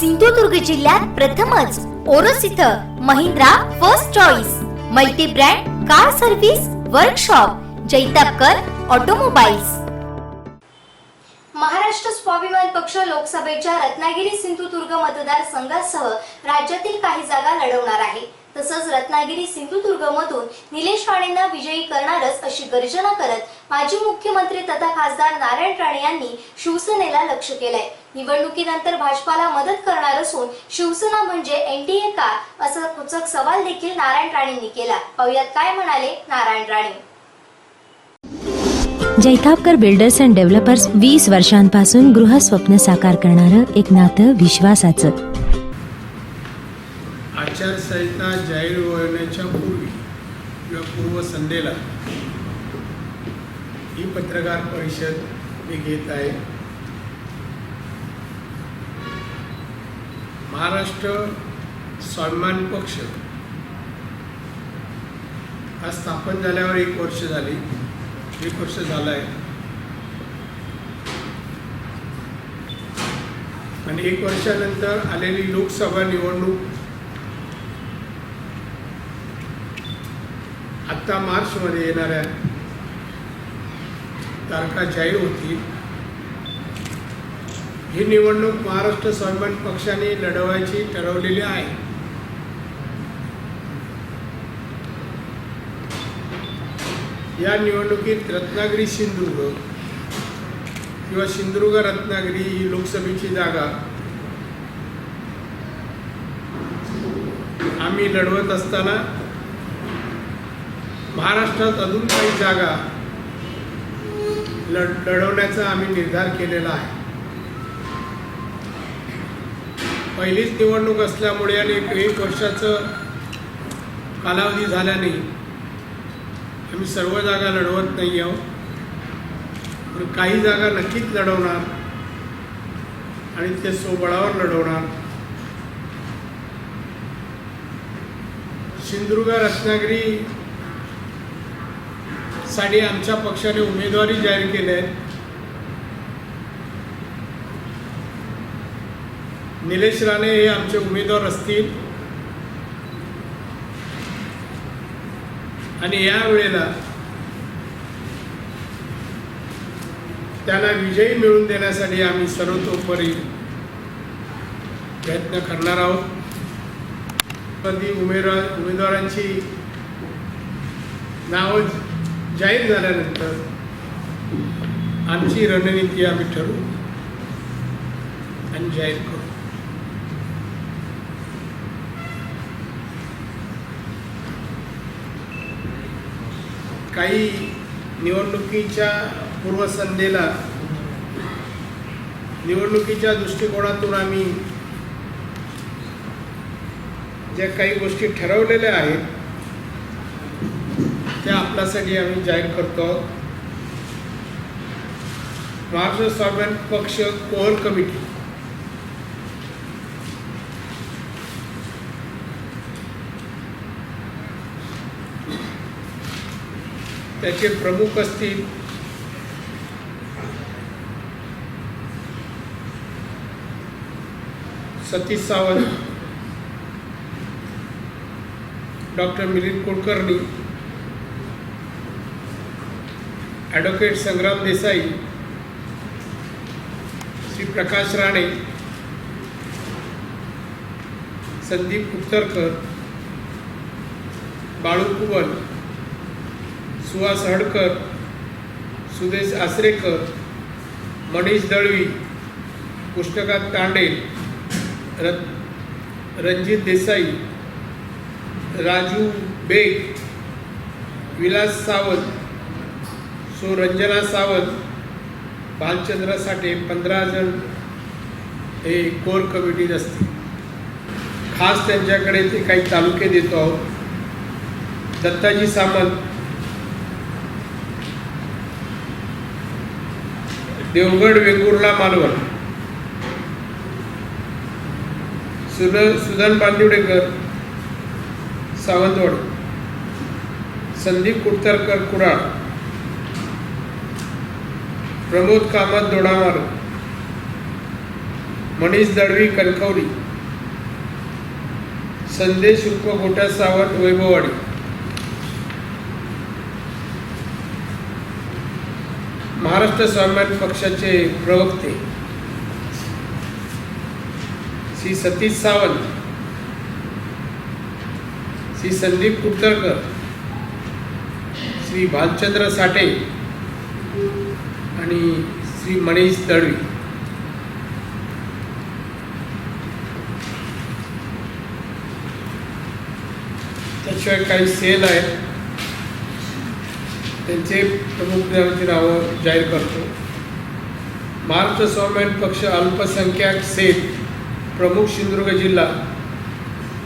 सिंधुदुर्ग जिल्ह्यात प्रथमच ओरस इथं Mahindra first choice multi brand car service workshop Jaitapkar automobiles Maharashtra Swabhiman Paksha लोकसभेच्या रत्नागिरी सिंधुदुर्ग मतदारसंघासह राज्यातील काही जागा लढवणार आहे. तसंच रत्नागिरी सिंधुदुर्ग मधून निलेश राणेंना विजयी करणारच अशी गर्जना करत माजी मुख्यमंत्री तथा खासदार नारायण राणे यांनी शिवसेनेला लक्ष केलंय. निवडणुकीनंतर भाजपाला मदत करणार असून शिवसेना म्हणजे एनडीए का असा कुचक सवाल देखील नारायण राणेंनी केला. पाहुयात काय म्हणाले Narayan Rane? Jaitapkar builders and developers वीस वर्षांपासून गृहस्वप्न साकार करणारं एक नातं विश्वासाचं. आचारसंहिता जाहीर होण्याच्या पूर्वी किंवा पूर्वसंध्येला ही पत्रकार परिषद मी घेत आहे. महाराष्ट्र स्वाभिमान पक्ष हा स्थापन झाल्यावर एक वर्ष झाली. एक वर्ष झालं आहे आणि एक वर्षानंतर आलेली लोकसभा निवडणूक आत्ता मार्चमध्ये येणाऱ्या तारखा जाहीर होतील. ही निवडणूक महाराष्ट्र स्वाभिमान पक्षाने लढवायची ठरवलेली आहे. या निवडणुकीत रत्नागिरी सिंधुदुर्ग किंवा सिंधुदुर्ग रत्नागिरी ही लोकसभेची जागा आम्ही लढवत असताना महाराष्ट्रात अजून काही जागा लढ लढवण्याचा आम्ही निर्धार केलेला आहे. पहिलीच निवडणूक असल्यामुळे आणि एक एक वर्षाचं कालावधी झाल्याने आम्ही सर्व जागा लढवत नाही आहोत. पण काही जागा नक्कीच लढवणार आणि ते सोबळावर लढवणार. सिंधुदुर्ग रत्नागिरी साठी आमच्या पक्षाने उमेदवारी जाहीर केल्या आहेत निलेश राणे हे आमचे उमेदवार असतील. आणि या वेळेला त्यांना विजयी मिळवून देण्यासाठी आम्ही सर्वतोपरी प्रयत्न करणार आहोत. कधी उमेदवार उमेदवारांची नावं जाहीर झाल्यानंतर आमची रणनीती आम्ही ठरवू आणि जाहीर करू. काही निवडणुकीच्या पूर्वसंध्येला निवडणुकीच्या दृष्टिकोनातून आम्ही ज्या काही गोष्टी ठरवलेल्या आहेत त्या आपल्यासाठी आम्ही जाहीर करतो आहोत. महाराष्ट्र स्वाभिमान पक्ष कोअर कमिटी. त्याचे प्रमुख असतील सतीश सावंत डॉक्टर मिलिंद कुलकर्णी ॲडव्होकेट संग्राम देसाई श्री प्रकाश राणे संदीप उत्तरकर बाळू कुवल सुहास हडकर सुदेश आसरेकर मनीष दळवी कृष्णकांत तांडे रत रणजित देसाई राजू बेग विलास सावंत सो रंजना सावंत भालचंद्र साठे पंधरा जण हे कोर कमिटीत असतील. खास त्यांच्याकडे ते काही तालुके देतो आहोत. दत्ताजी सामंत देवगड वेंगुर्ला मालवण सुद सुधन बांदिवडेकर सावंतवाड संदीप कुडतरकर कुडाळ प्रमोद कामत दोडामार मनीष दळवी कणकवली संदेश उर्फ गोट्या सावंत वैभववाडी. महाराष्ट्र स्वाभिमान पक्षाचे प्रवक्ते श्री सतीश सावंत श्री संदीप कुडतरकर श्री भालचंद्र साठे आणि श्री मनीष दळवी. त्याशिवाय काही सेल आहेत त्यांचे प्रमुख नावांची नावं जाहीर करतो. महाराष्ट्र स्वाभिमान पक्ष अल्पसंख्याक सेल प्रमुख सिंधुदुर्ग जिल्हा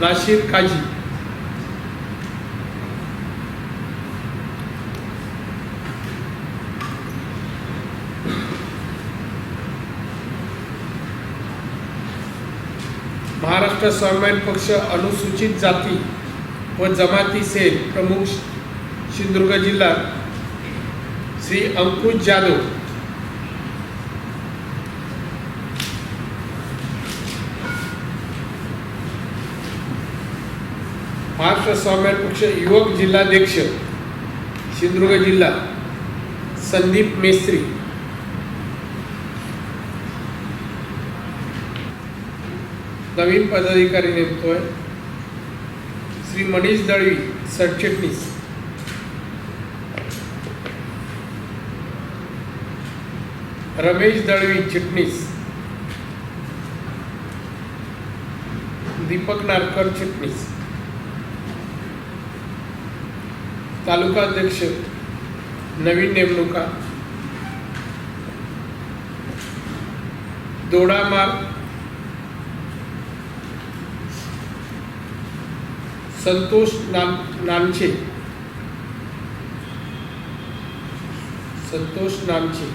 नाशिर काजी महाराष्ट्र स्वाभिमान पक्ष अनुसूचित जाती व जमाती सेल प्रमुख सिंधुदुर्ग जिल्हा श्री अंकुश जाधव. महाराष्ट्र स्वाभिमान पक्ष युवक जिल्हाध्यक्ष सिंधुदुर्ग जिल्हा संदीप मेस्त्री. नवीन पदाधिकारी नेमतोय. श्री मनीष दळवी सरचिटणीस. रमेश दळवी चिटणीस. दीपक नारकर चिटणीस. तालुका अध्यक्ष नवीन नेमणुका. दोडामार संतोष नाम नामचे. संतोष नामचे.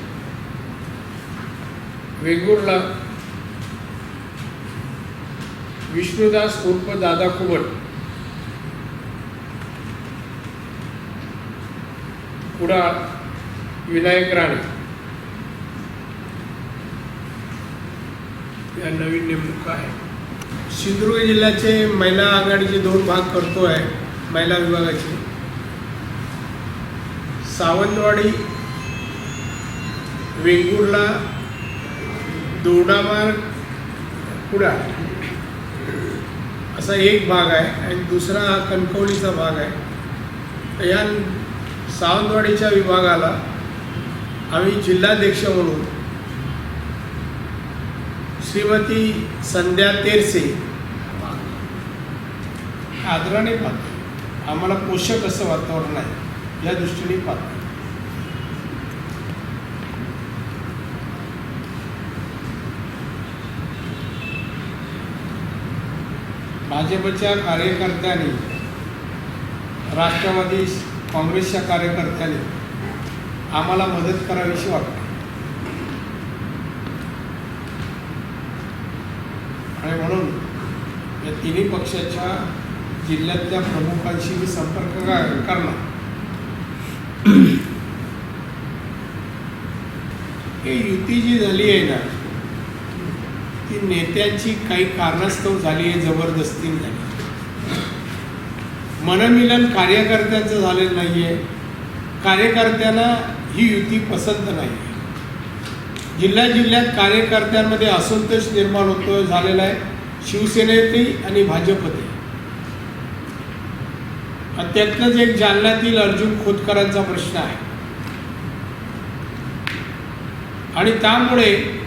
वेंगुर्ला. विष्णुदास उर्फ दादा कुबट कुडाळ विनायक राणे. या नवीन नेमणूक आहे. सिंधुदुर्ग जिल्ह्याचे महिला आघाडीचे दोन भाग करतो आहे महिला विभागाचे. सावंतवाडी वेंगुर्ला दोडामार्ग कुडाळ. असा एक भाग आहे आणि दुसरा हा कणकवलीचा भाग आहे. या सावंतवाडीच्या विभागाला आम्ही जिल्हाध्यक्ष म्हणून श्रीमती संध्या तेरसे. आदराने पाहतो. आम्हाला पोषक असं वातावरण आहे. या दृष्टीने पाहतो. भाजपच्या कार्यकर्त्यांनी राष्ट्रवादी काँग्रेसच्या कार्यकर्त्यांनी आम्हाला मदत करावीशी वाटते. आणि म्हणून या तिन्ही पक्षाच्या जिल्ह्यातल्या प्रमुखांशी मी संपर्क करणार. ही युती जी झाली आहे ना ती नेत्यांची काही कारणास्तव झाली आहे जबरदस्ती झाली मनमिलन कार्यकर्त्यांचं झालेलं नाही आहे कार्यकर्त्यांना ही युती पसंत नाही जिल्ह्या जिल्ह्यात कार्यकर्त्यांमध्ये असंतोष निर्माण होतो झालेला आहे. शिवसेनेतही आणि भाजपतही. त्यातलंच एक जालन्यातील अर्जुन खोतकरांचा प्रश्न आहे. आणि त्यामुळे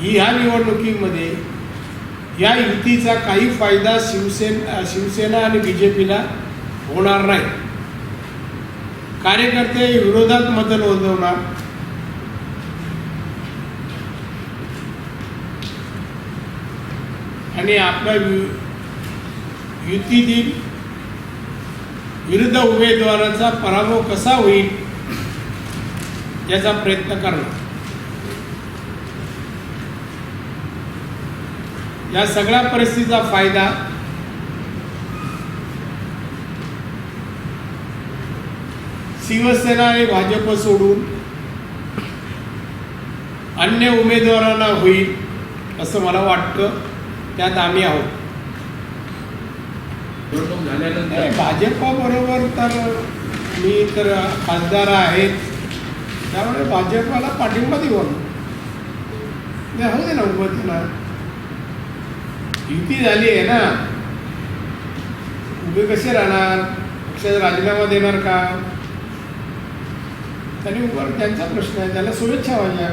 ह्या निवडणुकीमध्ये या युतीचा काही फायदा शिवसेन शिवसेना आणि बी जे पीला होणार नाही. कार्यकर्ते विरोधात मतं नोंदवणार. आणि आपल्या वि- युतीतील विरुद्ध उमेदवाराचा पराभव कसा होईल याचा प्रयत्न करणार. या सगळ्या परिस्थितीचा फायदा शिवसेना आणि भाजप सोडून अन्य उमेदवारांना होईल असं मला वाटतं. त्यात आम्ही आहोत. निवडणूक झाल्यानंतर भाजपाबरोबर तर मी तर खासदार आहेत. त्यामुळे भाजपाला पाठिंबा देऊ आम्ही. होऊ दे ना उभं ना. युती झाली आहे ना. उभे कसे राहणार? पक्षाचा राजीनामा देणार का? त्यांनी उभं त्यांचा प्रश्न आहे त्याला शुभेच्छा माझ्या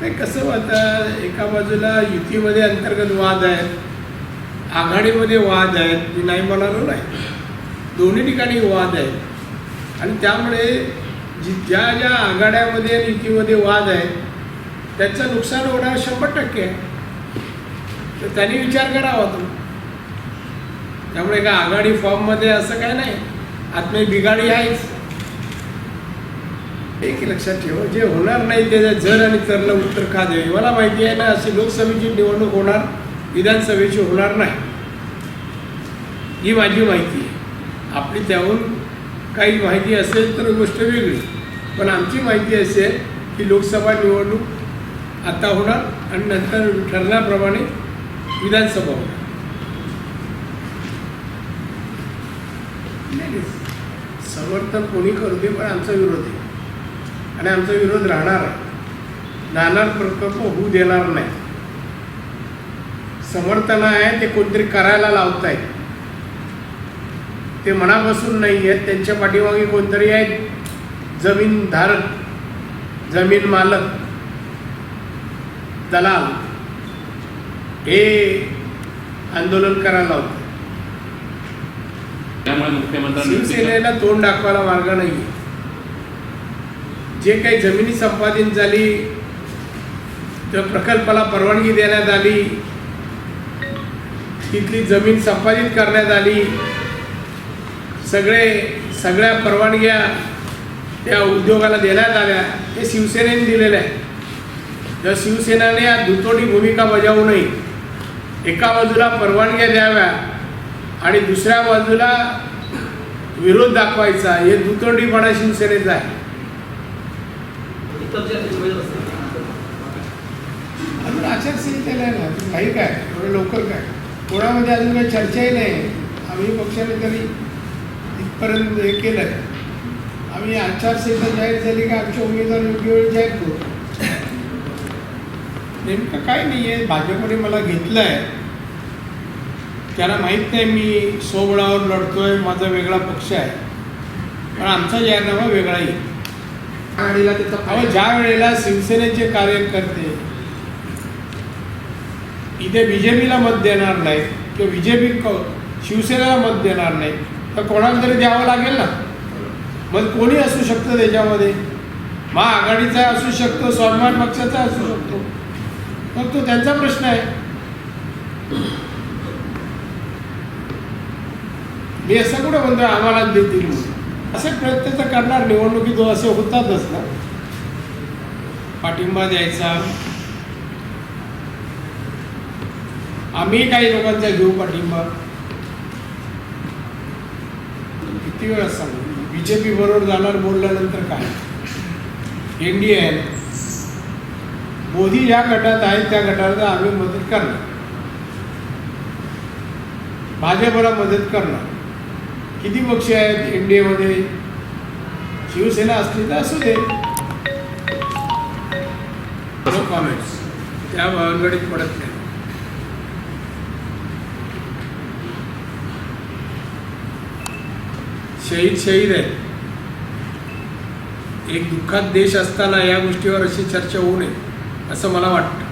नाही कसं आता एका बाजूला युतीमध्ये अंतर्गत वाद आहेत आघाडीमध्ये वाद आहेत मी नाही म्हणालो नाही. दोन्ही ठिकाणी वाद आहेत. आणि त्यामुळे जी ज्या ज्या आघाड्यामध्ये आणि युतीमध्ये वाद आहेत त्याचं नुकसान होणार शंभर टक्के आहे. तर त्यांनी विचार करावा तो. त्यामुळे का आघाडी फॉर्ममध्ये असं काय नाही. आत्मे बिघाडी आहेच. एक लक्षात ठेवा जे होणार नाही त्याच्या जर आणि तरलं उत्तर का द्यावे मला माहिती आहे ना अशी लोकसभेची निवडणूक होणार विधानसभेची होणार नाही. ही माझी माहिती आहे. आपली त्याहून काही माहिती असेल तर गोष्ट वेगळी. पण आमची माहिती अशी आहे की लोकसभा निवडणूक आता होणार आणि नंतर ठरल्याप्रमाणे विधानसभा होणार. समर्थन कोणी करू दे पण आमचा विरोध आहे. आणि आमचा विरोध राहणार आहे नाणार प्रकल्प होऊ देणार नाही. समर्थन आहे ते कोणतरी करायला लावतायत. ते मनापासून नाही आहेत त्यांच्या पाठीमागे कोणतरी आहेत. जमीन धारक जमीन मालक दलाल हे आंदोलन करायला लावतात. त्यामुळे मुख्यमंत्र्यांनी शिवसेनेला तोंड दाखवायला मार्ग नाही जे काही जमिनी संपादित झाली त्या प्रकल्पाला परवानगी देण्यात आली तिथली जमीन संपादित करण्यात आली सगळे सगळ्या परवानग्या त्या उद्योगाला देण्यात आल्या हे शिवसेनेने दिलेल्या आहे. जर शिवसेनेने या दुतोडी भूमिका बजावू नये. एका बाजूला परवानग्या द्याव्या आणि दुसऱ्या बाजूला विरोध दाखवायचा हे दुतोंडीपणा शिवसेनेचा आहे. अजून आचारसंहितेला आहे ना काही काय? एवढं लवकर काय? कोणामध्ये अजून काही चर्चाही नाही. आम्ही पक्षाने तरी इथपर्यंत हे केलं आहे आम्ही आचारसंहिता जाहीर झाली का आमचे उमेदवार योग्य वेळी जाहीर करू? नेमकं काय नाही आहे भाजपने मला घेतलं आहे त्याला माहीत नाही मी सोबळावर लढतोय माझा वेगळा पक्ष आहे. पण आमचा जाहीरनामा वेगळा येईल आघाडीला त्याचा अहो फायदा ज्या वेळेला शिवसेनेचे कार्यकर्ते इथे बी जे पीला मत देणार नाही किंवा बी जे पी शिवसेनेला मत देणार नाही तर कोणाला तरी द्यावं लागेल ना? मग कोणी असू शकतं त्याच्यामध्ये? महाआघाडीचा असू शकतो स्वाभिमान पक्षाचा असू शकतो. मग तो त्यांचा प्रश्न आहे. मी असं कुठं म्हणतो आम्हाला देतील. असे प्रयत्न तर करणार निवडणुकीत असे होतातच ना. पाठिंबा द्यायचा. आम्ही काही लोकांचा घेऊ पाठिंबा. किती वेळा सांगू? बी जे पी बरोबर जाणार बोलल्यानंतर काय? एन डी ए मोदी ज्या गटात आहेत त्या गटाला आम्ही मदत करणार. भाजपला मदत करणार. किती पक्ष आहेत एन डी एमध्ये शिवसेना असली तर असू दे. नो कॉमेंट्स त्या भानगडीत पडत नाही. शहीद शहीद आहे एक दुःखात देश असताना या गोष्टीवर अशी चर्चा होऊ नये असं मला वाटतं.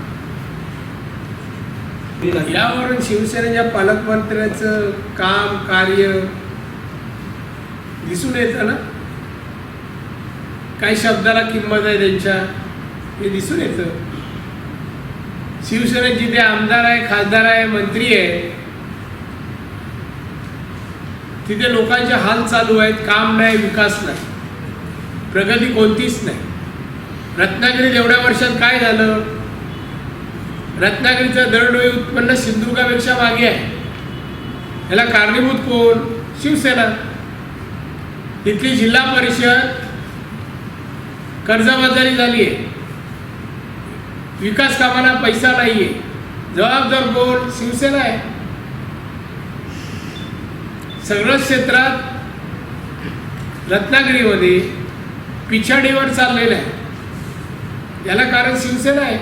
यावरून शिवसेनेच्या पालकमंत्र्याचं काम कार्य दिसून येतं ना? काही शब्दाला किंमत आहे त्यांच्या? हे दिसून येतं. शिवसेनेत जिथे आमदार आहे खासदार आहे मंत्री आहे तिथे लोकांचे हाल चालू आहेत काम नाही विकास नाही. प्रगती कोणतीच नाही. रत्नागिरीत एवढ्या वर्षात काय झालं? रत्नागिरीचं दरडोई उत्पन्न सिंधुदुर्गापेक्षा मागे आहे. याला कारणीभूत कोण? शिवसेना. तिथली जिल्हा परिषद कर्जबाजारी झाली आहे विकास कामाला पैसा नाही आहे जबाबदार बोर्ड शिवसेना आहे. सगळ्याच क्षेत्रात रत्नागिरीमध्ये पिछाडीवर चाललेलं आहे. याला कारण शिवसेना आहे.